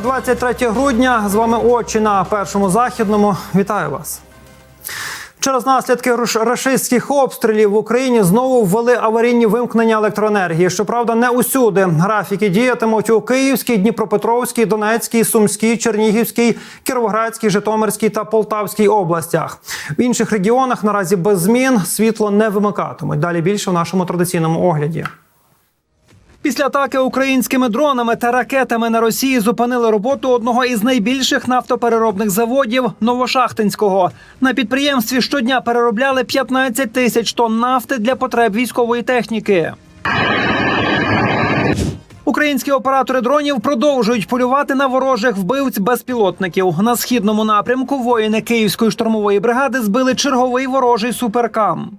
Понеділок, 23 грудня. З вами очі на першому західному. Вітаю вас. Через наслідки рашистських обстрілів в Україні знову ввели аварійні вимкнення електроенергії. Щоправда, не усюди. Графіки діятимуть у Київській, Дніпропетровській, Донецькій, Сумській, Чернігівській, Кіровоградській, Житомирській та Полтавській областях. В інших регіонах наразі без змін світло не вимикатимуть. Далі більше в нашому традиційному огляді. Після атаки українськими дронами та ракетами на Росії зупинили роботу одного із найбільших нафтопереробних заводів Новошахтинського. На підприємстві щодня переробляли 15 тисяч тонн нафти для потреб військової техніки. Українські оператори дронів продовжують полювати на ворожих вбивць безпілотників. На східному напрямку воїни Київської штурмової бригади збили черговий ворожий суперкам.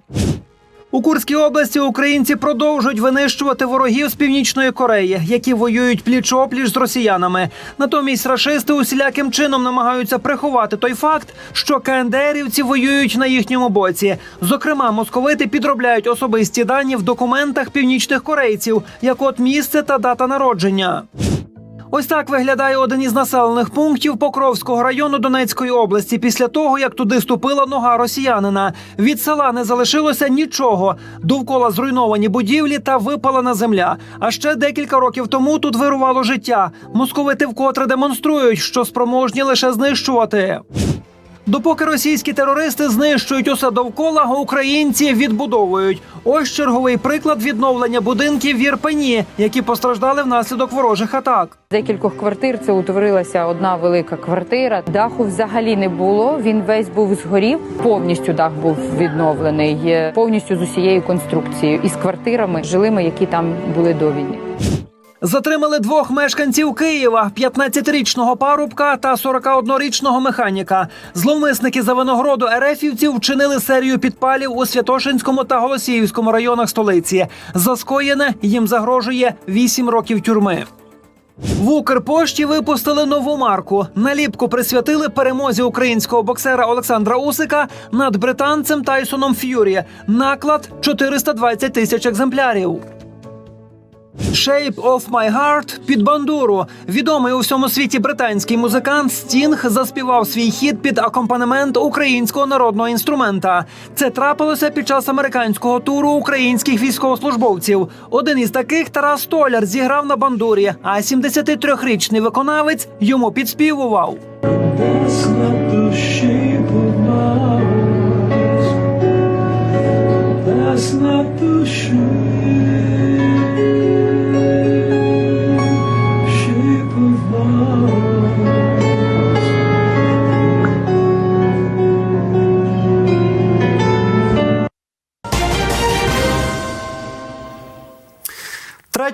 У Курській області українці продовжують винищувати ворогів з північної Кореї, які воюють пліч-опліч з росіянами. Натомість рашисти усіляким чином намагаються приховати той факт, що КНДРівці воюють на їхньому боці. Зокрема, московити підробляють особисті дані в документах північних корейців, як от місце та дата народження. Ось так виглядає один із населених пунктів Покровського району Донецької області після того, як туди ступила нога росіянина. Від села не залишилося нічого. Довкола зруйновані будівлі та випалена земля. А ще декілька років тому тут вирувало життя. Московити вкотре демонструють, що спроможні лише знищувати. Допоки російські терористи знищують усе довкола, українці відбудовують. Ось черговий приклад відновлення будинків в Єрпені, які постраждали внаслідок ворожих атак. Декількох квартир це утворилася одна велика квартира. Даху взагалі не було. Він весь був згорів. Повністю дах був відновлений, е, повністю з усією конструкцією і з квартирами жилими, які там були до війни. Затримали двох мешканців Києва: 15-річного парубка та 41-річного механіка. Зловмисники за виногороду ерефівців вчинили серію підпалів у Святошинському та Голосіївському районах столиці. За скоєне їм загрожує 8 років тюрми. В Укрпошті випустили нову марку. Наліпку присвятили перемозі українського боксера Олександра Усика над британцем Тайсоном Ф'юрі. Наклад 420 тисяч екземплярів. Shape of My Heart під бандуру. Відомий у всьому світі британський музикант Стінг заспівав свій хіт під акомпанемент українського народного інструмента. Це трапилося під час американського туру українських військовослужбовців. Один із таких Тарас Столяр зіграв на бандурі, а 73-річний виконавець йому підспівував. That's not the shape,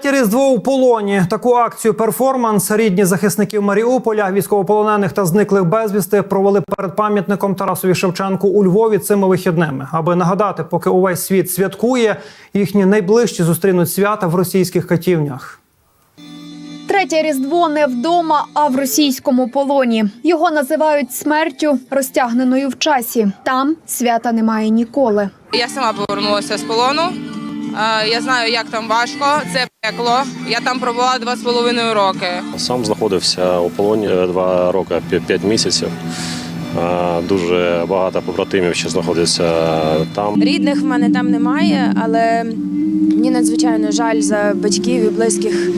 Третє різдво у полоні. Таку акцію перформанс рідні захисників Маріуполя, військовополонених та зниклих безвісти провели перед пам'ятником Тарасові Шевченку у Львові цими вихідними, аби нагадати, поки увесь світ святкує, їхні найближчі зустрінуть свята в російських катівнях. Третє різдво не вдома, а в російському полоні. Його називають смертю, розтягненою в часі. Там свята немає ніколи. Я сама повернулася з полону. Е, Я знаю, як там важко. Це пекло. Я там пробула два з половиною роки. Сам знаходився у полоні е, два роки, п'ять- місяців. Е, Дуже багато побратимів що знаходяться там. Рідних в мене там немає, але мені надзвичайно жаль за батьків і близьких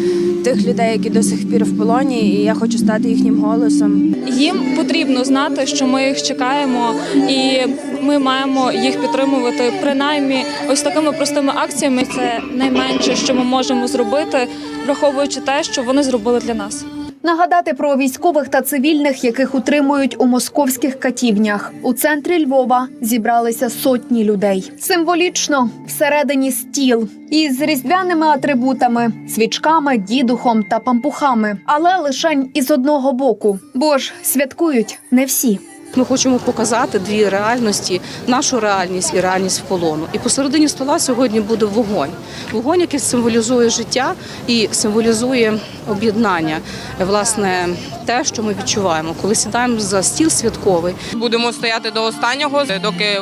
тих людей, які до сих пір в полоні, і я хочу стати їхнім голосом. Їм потрібно знати, що ми їх чекаємо, і ми маємо їх підтримувати принаймні ось такими простими акціями. Це найменше, що ми можемо зробити, враховуючи те, що вони зробили для нас. Нагадати про військових та цивільних, яких утримують у московських катівнях. У центрі Львова зібралися сотні людей. Символічно всередині стіл із різдвяними атрибутами, свічками, дідухом та пампухами, але лише із одного боку, бо ж святкують не всі. Ми хочемо показати дві реальності: нашу реальність і реальність в полону. І посередині стола сьогодні буде вогонь. Вогонь, який символізує життя і символізує об'єднання. Власне, те, що ми відчуваємо, коли сідаємо за стіл святковий. Будемо стояти до останнього, доки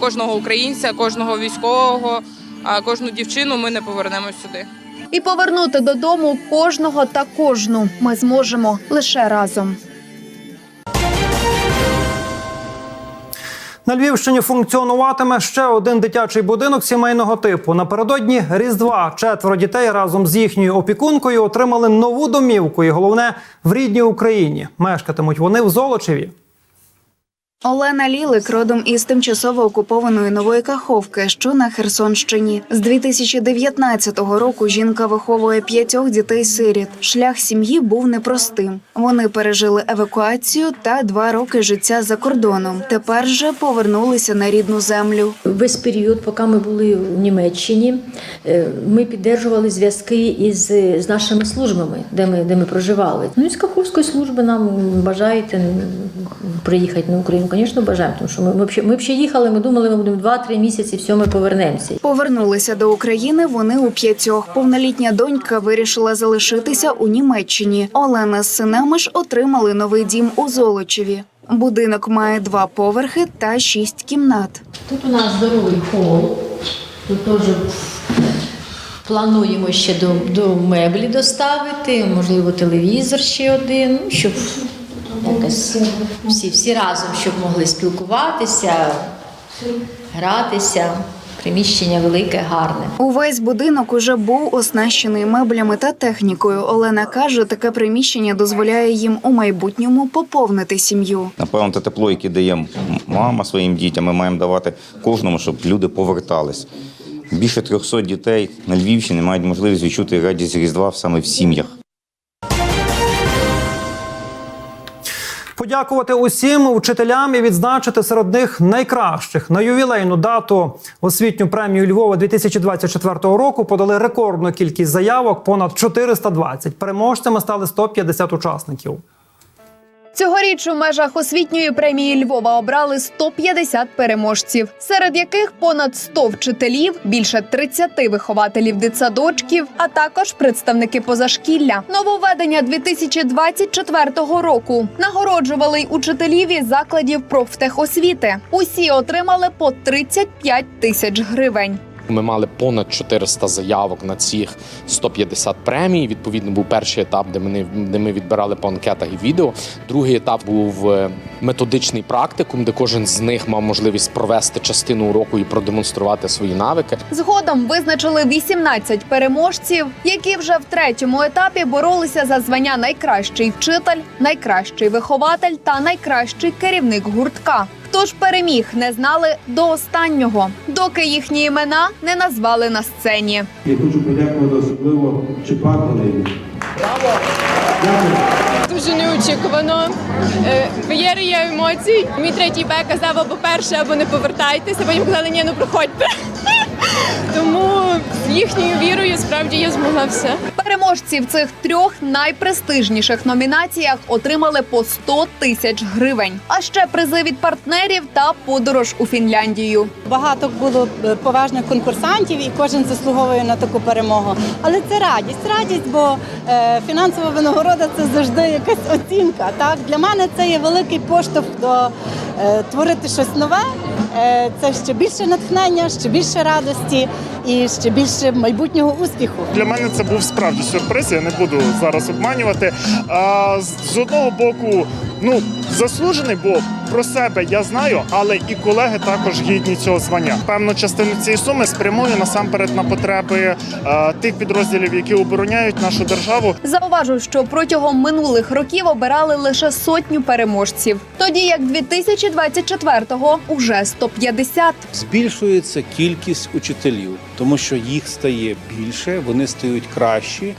кожного українця, кожного військового, кожну дівчину ми не повернемо сюди. І повернути додому кожного та кожну ми зможемо лише разом. На Львівщині функціонуватиме ще один дитячий будинок сімейного типу. Напередодні Різдва четверо дітей разом з їхньою опікункою отримали нову домівку. І головне в рідній Україні. Мешкатимуть вони в Золочеві. Олена Лілик родом із тимчасово окупованої Нової Каховки, що на Херсонщині. З 2019 року жінка виховує п'ятьох дітей-сиріт. Шлях сім'ї був непростим. Вони пережили евакуацію та два роки життя за кордоном. Тепер же повернулися на рідну землю. Весь період, поки ми були в Німеччині, е, ми підтримували зв'язки із з нашими службами, де ми, де ми проживали. Ну, із Каховської служби нам бажаєте приїхати на Україну. Звісно, бажаємо, тому що ми, ми, ми взагалі їхали, ми думали, ми будемо 2-3 місяці, все, ми повернемося. Повернулися до України вони у п'ятьох. Повнолітня донька вирішила залишитися у Німеччині. Олена з синами ж отримали новий дім у Золочеві. Будинок має два поверхи та шість кімнат. Тут у нас здоровий хол. Тут теж плануємо ще до, до меблі доставити, можливо, телевізор ще один, щоб якось всі, всі разом, щоб могли спілкуватися, гратися. Приміщення велике, гарне. Увесь будинок уже був оснащений меблями та технікою. Олена каже, таке приміщення дозволяє їм у майбутньому поповнити сім'ю. Напевно, те тепло, яке дає мама своїм дітям, ми маємо давати кожному, щоб люди повертались. Більше 300 дітей на Львівщині мають можливість відчути радість Різдва саме в сім'ях. Подякувати усім вчителям і відзначити серед них найкращих на ювілейну дату освітню премію Львова 2024 року подали рекордну кількість заявок понад 420. Переможцями стали 150 учасників. Цьогоріч у межах освітньої премії Львова обрали 150 переможців, серед яких понад 100 вчителів, більше 30 вихователів дитсадочків, а також представники позашкілля. Нововведення 2024 року нагороджували й учителів із закладів профтехосвіти. Усі отримали по 35 тисяч гривень. Ми мали понад 400 заявок на цих 150 премій. Відповідно, був перший етап, де ми, де ми відбирали по анкетах і відео. Другий етап був е, методичний практикум, де кожен з них мав можливість провести частину уроку і продемонструвати свої навики. Згодом визначили 18 переможців, які вже в третьому етапі боролися за звання найкращий вчитель, найкращий вихователь та найкращий керівник гуртка. Хто ж переміг, не знали до останнього, доки їхні імена не назвали на сцені. Я хочу подякувати особливо Чепакові. Дуже неочікувано. Е, Феєрія емоцій. Мій третій Б казав або перше, або не повертайтеся. Потім казали, ні, ну проходьте. Тому їхньою вірою справді я змогла все. Переможці в цих трьох найпрестижніших номінаціях отримали по 100 тисяч гривень, а ще призи від партнерів та подорож у Фінляндію. Багато було е, поважних конкурсантів, і кожен заслуговує на таку перемогу. Але це радість, радість, бо е, фінансова винагорода це завжди якась оцінка. Так для мене це є великий поштовх до е, творити щось нове. Е, це ще більше натхнення, ще більше радості і ще більше майбутнього успіху. Для мене це був справді сюрприз. Я не буду зараз обманювати. А, з одного боку, ну заслужений, бо про себе я знаю, але і колеги також гідні цього звання. Певну частину цієї суми спрямую насамперед на потреби а, тих підрозділів, які обороняють нашу державу. Зауважу, що протягом минулих років обирали лише сотню переможців, тоді як 2024-го уже 150. Збільшується кількість учителів, тому що їх стає більше, вони стають кращі,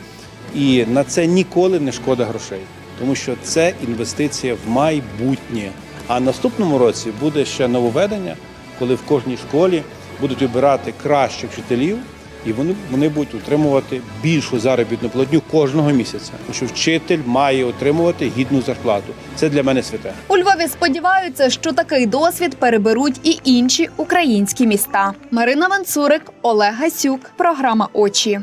і на це ніколи не шкода грошей, тому що це інвестиція в майбутнє. А наступному році буде ще нововведення, коли в кожній школі будуть обирати кращих вчителів, і вони, вони будуть отримувати більшу заробітну платню кожного місяця. Тому що вчитель має отримувати гідну зарплату. Це для мене святе. У Львові сподіваються, що такий досвід переберуть і інші українські міста. Марина Ванцурик, Олег Гасюк, програма Очі.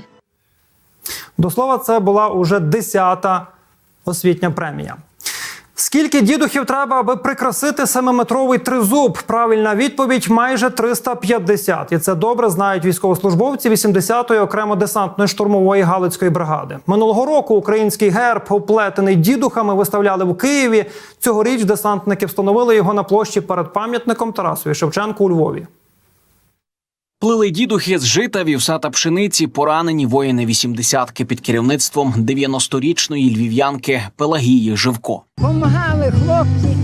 До слова, це була уже десята освітня премія. Скільки дідухів треба, аби прикрасити семиметровий тризуб? Правильна відповідь майже 350. І це добре знають військовослужбовці 80-ї окремо десантної штурмової галицької бригади. Минулого року український герб, оплетений дідухами, виставляли в Києві. Цьогоріч десантники встановили його на площі перед пам'ятником Тарасові Шевченку у Львові. Плили дідухи з жита, вівса та пшениці, поранені воїни вісімдесятки під керівництвом 90-річної львів'янки Пелагії Живко. Помагали хлопці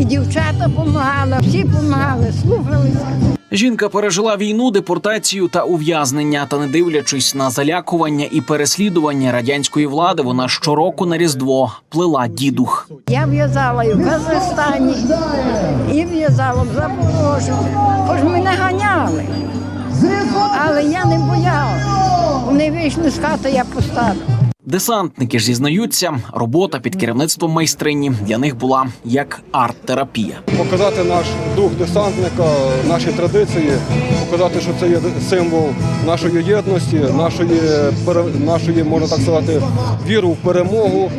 і дівчата помагали, всі помагали, слухалися. Жінка пережила війну, депортацію та ув'язнення. Та не дивлячись на залякування і переслідування радянської влади, вона щороку на різдво плела дідух. Я в'язала і в Казахстані, і в'язала в Запорожжі. Хоч мене ганяли. Але я не боялась. Вони вийшли з хати, я поставила. Десантники ж зізнаються, робота під керівництвом майстрині для них була як арт-терапія. показати наш дух десантника, наші традиції, показати, що це є символ нашої єдності, нашої нашої, можна так сказати, віру в перемогу,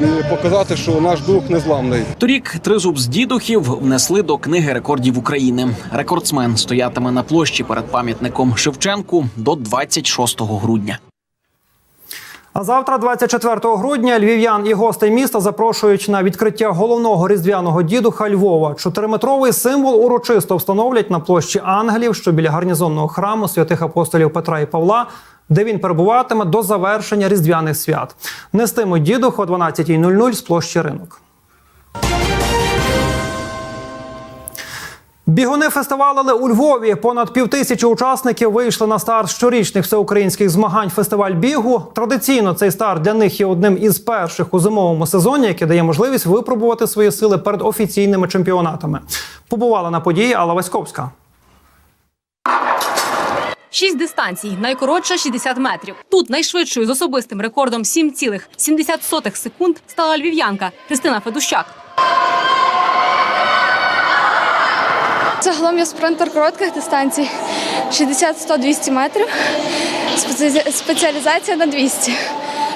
і показати, що наш дух незламний. Торік тризуб з дідухів внесли до книги рекордів України. Рекордсмен стоятиме на площі перед пам'ятником Шевченку до 26 грудня. А завтра, 24 грудня, львів'ян і гостей міста запрошують на відкриття головного різдвяного дідуха Львова. Чотириметровий символ урочисто встановлять на площі ангелів, що біля гарнізонного храму святих апостолів Петра і Павла, де він перебуватиме до завершення різдвяних свят. Нестимуть дідух о 12.00 з площі ринок. Бігуни фестивалили у Львові. Понад півтисячі учасників вийшли на старт щорічних всеукраїнських змагань фестиваль бігу. Традиційно цей старт для них є одним із перших у зимовому сезоні, який дає можливість випробувати свої сили перед офіційними чемпіонатами. Побувала на події Алла Васьковська. Шість дистанцій, найкоротша 60 метрів. Тут найшвидшою з особистим рекордом 7,70 секунд стала львів'янка Христина Федущак. Загалом я спринтер коротких дистанцій 60, 100, 200 метрів. Спеціалізація на 200.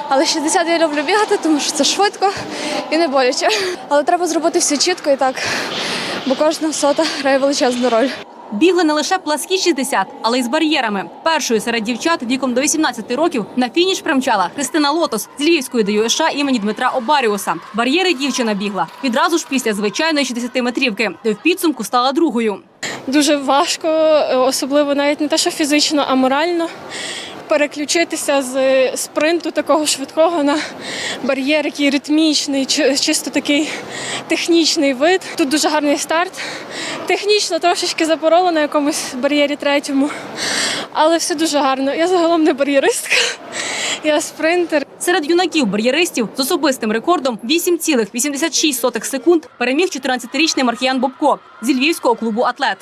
Але 60 я люблю бігати, тому що це швидко і не боляче. Але треба зробити все чітко і так, бо кожна сота грає величезну роль. Бігли не лише пласкі 60, але й з бар'єрами. Першою серед дівчат віком до 18 років на фініш примчала Христина Лотос з Львівської ДЮСШ імені Дмитра Обаріуса. Бар'єри дівчина бігла відразу ж після звичайної 60-метрівки, де в підсумку стала другою. Дуже важко, е, особливо навіть не те, що фізично, а морально. Переключитися з спринту такого швидкого на бар'єр, який ритмічний, чисто такий технічний вид. Тут дуже гарний старт. Технічно трошечки запорола на якомусь бар'єрі третьому, але все дуже гарно. Я загалом не бар'єристка, я спринтер. Серед юнаків-бар'єристів з особистим рекордом 8,86 секунд переміг 14-річний Маркіян Бобко зі львівського клубу Атлет.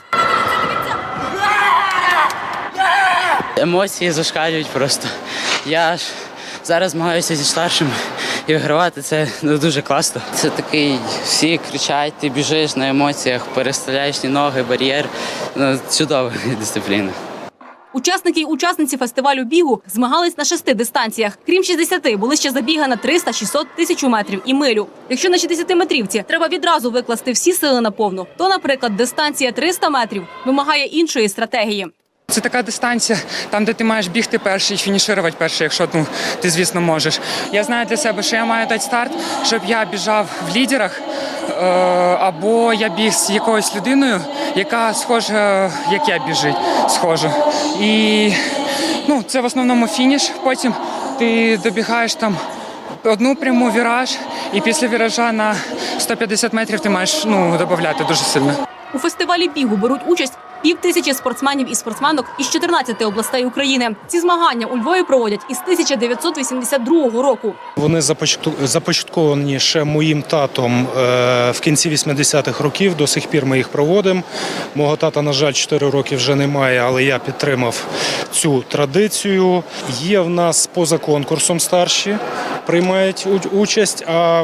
Емоції зашкалюють просто. Я ж зараз змагаюся зі старшим і вигравати це ну, дуже класно. Це такий, всі кричать, ти біжиш на емоціях, переставляєш ноги, бар'єр. Ну, чудова дисципліна. Учасники й учасниці фестивалю бігу змагались на шести дистанціях. Крім 60, були ще забіги на 300, 600, 1000 метрів і милю. Якщо на 60-метрівці треба відразу викласти всі сили на повну, то, наприклад, дистанція 300 метрів вимагає іншої стратегії. Це така дистанція, там, де ти маєш бігти перший, і фінішувати перший, якщо ну, ти, звісно, можеш. Я знаю для себе, що я маю дати старт, щоб я біжав в лідерах, е, або я біг з якоюсь людиною, яка схожа, як я біжить, схожа. І ну, це в основному фініш. Потім ти добігаєш там одну пряму віраж, і після віража на 150 метрів ти маєш ну, додати дуже сильно. У фестивалі бігу беруть участь пів тисячі спортсменів і спортсменок із 14 областей України. Ці змагання у Львові проводять із 1982 року. Вони започатковані ще моїм татом е, в кінці 80-х років. До сих пір ми їх проводимо. Мого тата, на жаль, 4 роки вже немає, але я підтримав цю традицію. Є в нас поза конкурсом старші, приймають участь. А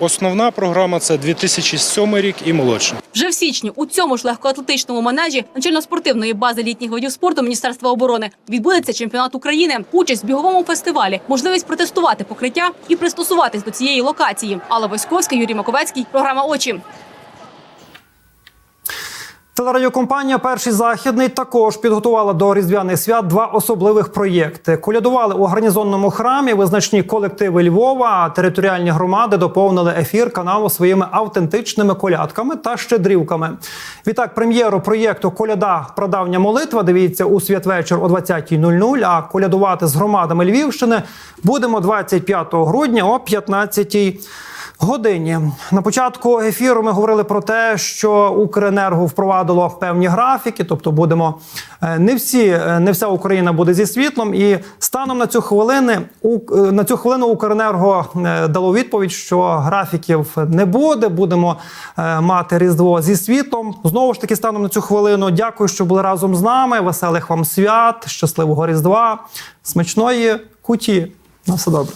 основна програма це 2007 рік і молодші. Вже в січні у цьому ж легкоатлетичному манежі навчально-спортивної бази літніх видів спорту Міністерства оборони відбудеться чемпіонат України. Участь в біговому фестивалі, можливість протестувати покриття і пристосуватись до цієї локації. Алла Васьковська, Юрій Маковецький, програма Очі. Телерадіокомпанія Перший західний також підготувала до різдвяних свят два особливих проєкти. Колядували у гарнізонному храмі визначні колективи Львова. Територіальні громади доповнили ефір каналу своїми автентичними колядками та щедрівками. Відтак, прем'єру проєкту Коляда Прадавня молитва. Дивіться у святвечір о 20.00, А колядувати з громадами Львівщини будемо 25 грудня о 15.00 годині. На початку ефіру ми говорили про те, що Укренерго впровадило певні графіки, тобто будемо е, не всі, е, не вся Україна буде зі світлом. І станом на цю хвилини у- е, на цю хвилину Укренерго дало відповідь, що графіків не буде. Будемо мати різдво зі світлом. Знову ж таки, станом на цю хвилину. Дякую, що були разом з нами. Веселих вам свят, щасливого різдва, смачної куті. На все добре.